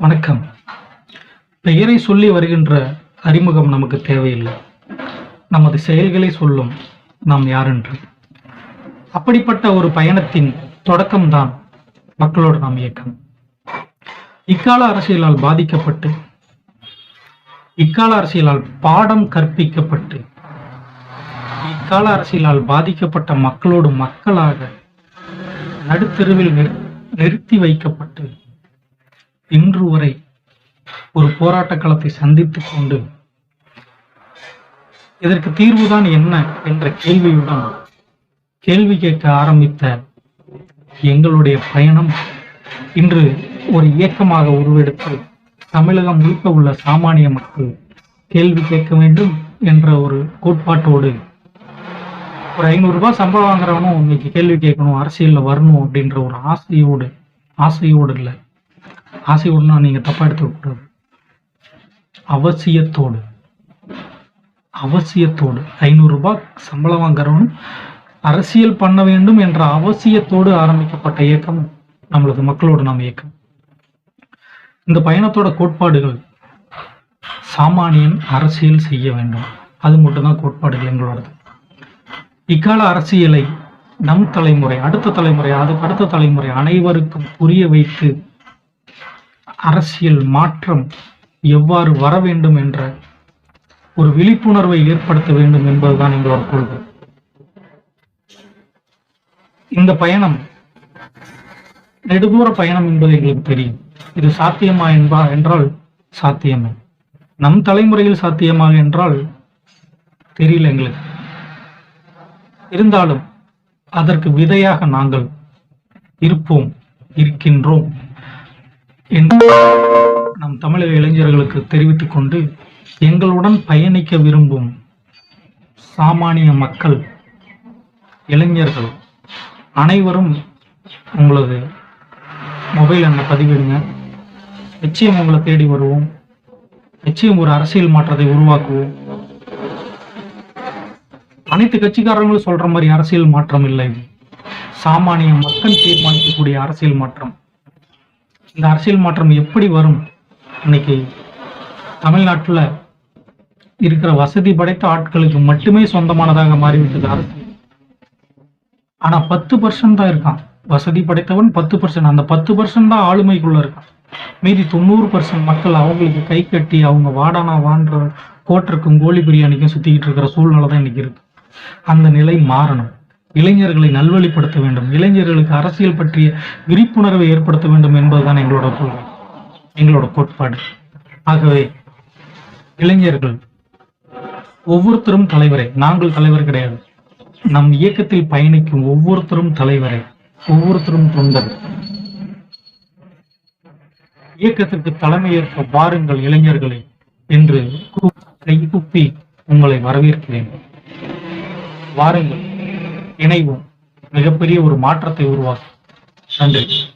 வணக்கம். பெயரை சொல்லி வருகின்ற அறிமுகம் நமக்கு தேவையில்லை. நமது செயல்களை சொல்லும் நாம் யாரென்று. அப்படிப்பட்ட ஒரு பயணத்தின் தொடக்கம்தான் மக்களோடு நாம் இயக்கம். இக்கால அரசியலால் பாதிக்கப்பட்டு இக்கால அரசியலால் பாடம் கற்பிக்கப்பட்டு இக்கால அரசியலால் பாதிக்கப்பட்ட மக்களோடு மக்களாக நடுத்தெருவில் நிறு- நிறுத்தி வைக்கப்பட்டு இன்று வரை ஒரு போராட்ட களத்தை சந்தித்துக் கொண்டு இதற்கு தீர்வுதான் என்ன என்ற கேள்வியுடன் கேள்வி கேட்க ஆரம்பித்த எங்களுடைய பயணம் இன்று ஒரு இயக்கமாக உருவெடுத்து தமிழகம் முழுக்க உள்ள சாமானிய மக்கள் கேள்வி கேட்க வேண்டும் என்ற ஒரு கோட்பாட்டோடு ஒரு ஐநூறு ரூபாய் சம்பளம் வாங்குறவனும் இன்னைக்கு கேள்வி கேட்கணும் அரசியல்ல வரணும் அப்படின்ற ஒரு ஆசையோடு ஆசையோடு இல்லை. ஆசையோடுனா நீங்க தப்பாக எடுத்துக்கூடாது அவசியத்தோடு. அவசியத்தோடு. ஐநூறு ரூபாய் சம்பளம் வாங்குறவன் அரசியல் பண்ண வேண்டும் என்ற அவசியத்தோடு ஆரம்பிக்கப்பட்ட இயக்கம் நம்மளது மக்களோடு நாம் இயக்கம். இந்த பயணத்தோட கோட்பாடுகள் சாமானியன் அரசியல் செய்ய வேண்டும். அது மட்டும்தான் கோட்பாடுகள் எங்களோடது. இக்கால அரசியலை நம் தலைமுறை அடுத்த தலைமுறை அதுக்கு அடுத்த தலைமுறை அனைவருக்கும் புரிய வைத்து அரசியல் மாற்றம் எவ்வாறு வர வேண்டும் என்ற ஒரு விழிப்புணர்வை ஏற்படுத்த வேண்டும் என்பதுதான் எங்களோட கொள்கை. இந்த பயணம் நெடுதூர பயணம் என்பது எங்களுக்கு தெரியும். இது சாத்தியமா என்பா என்றால் சாத்தியமே. நம் தலைமுறையில் சாத்தியமா என்றால் தெரியல எங்களுக்கு. இருந்தாலும் அதற்கு விதையாக நாங்கள் இருப்போம் இருக்கின்றோம். என்று நம் தமிழக இளைஞர்களுக்கு தெரிவித்துக் கொண்டு எங்களுடன் பயணிக்க விரும்பும் சாமானிய மக்கள் இளைஞர்கள் அனைவரும் உங்களது மொபைல் எண்ணை பதிவிடுங்க. நிச்சயம் உங்களை தேடி வருவோம். நிச்சயம் ஒரு அரசியல் மாற்றத்தை உருவாக்குவோம். அனைத்து கட்சிக்காரங்களும் சொல்ற மாதிரி அரசியல் மாற்றம் இல்லை. சாமானிய மக்கள் தீர்மானிக்கக்கூடிய அரசியல் மாற்றம். இந்த அரசியல் மாற்றம் எப்படி வரும்? இன்னைக்கு தமிழ்நாட்டுல இருக்கிற வசதி படைத்த ஆட்களுக்கு மட்டுமே சொந்தமானதாக மாறிவிட்டது அரசு. ஆனா பத்து பர்சன்ட் தான் இருக்கான். வசதி படைத்தவன் பத்து பர்சன்ட் அந்த பத்து பர்சன்ட் தான் ஆளுமைக்குள்ள இருக்கான். மீதி தொண்ணூறு பர்சன்ட் மக்கள் அவங்களுக்கு கை கட்டி அவங்க வாடானா வான்ற கோட்டருக்கும் கோழி பிரியாணிக்கும் சுத்திக்கிட்டு இருக்கிற சூழ்நிலை தான் இன்னைக்கு இருக்கு. அந்த நிலை மாறணும். இளைஞர்களை நல்வழிப்படுத்த வேண்டும். இளைஞர்களுக்கு அரசியல் பற்றிய விழிப்புணர்வை ஏற்படுத்த வேண்டும் என்பதுதான் எங்களோட கொள்கை. எங்களோட கோட்பாடு. ஆகவே இளைஞர்கள் ஒவ்வொருத்தரும் தலைவரே. நாங்கள் தலைவர் கிடையாது. நம் இயக்கத்தில் பயணிக்கும் ஒவ்வொருத்தரும் தலைவரே. ஒவ்வொருத்தரும் தொண்டர். இயக்கத்திற்கு தலைமையேற்க வாருங்கள் இளைஞர்களே என்று கூ- கைகூப்பி உங்களை வரவேற்கிறேன். வாருங்கள். இணைவோம் மிகப்பெரிய ஒரு மாற்றத்தை உருவாக்கும். நன்றி.